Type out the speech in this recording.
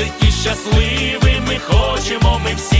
житті щасливими хочемо ми всі,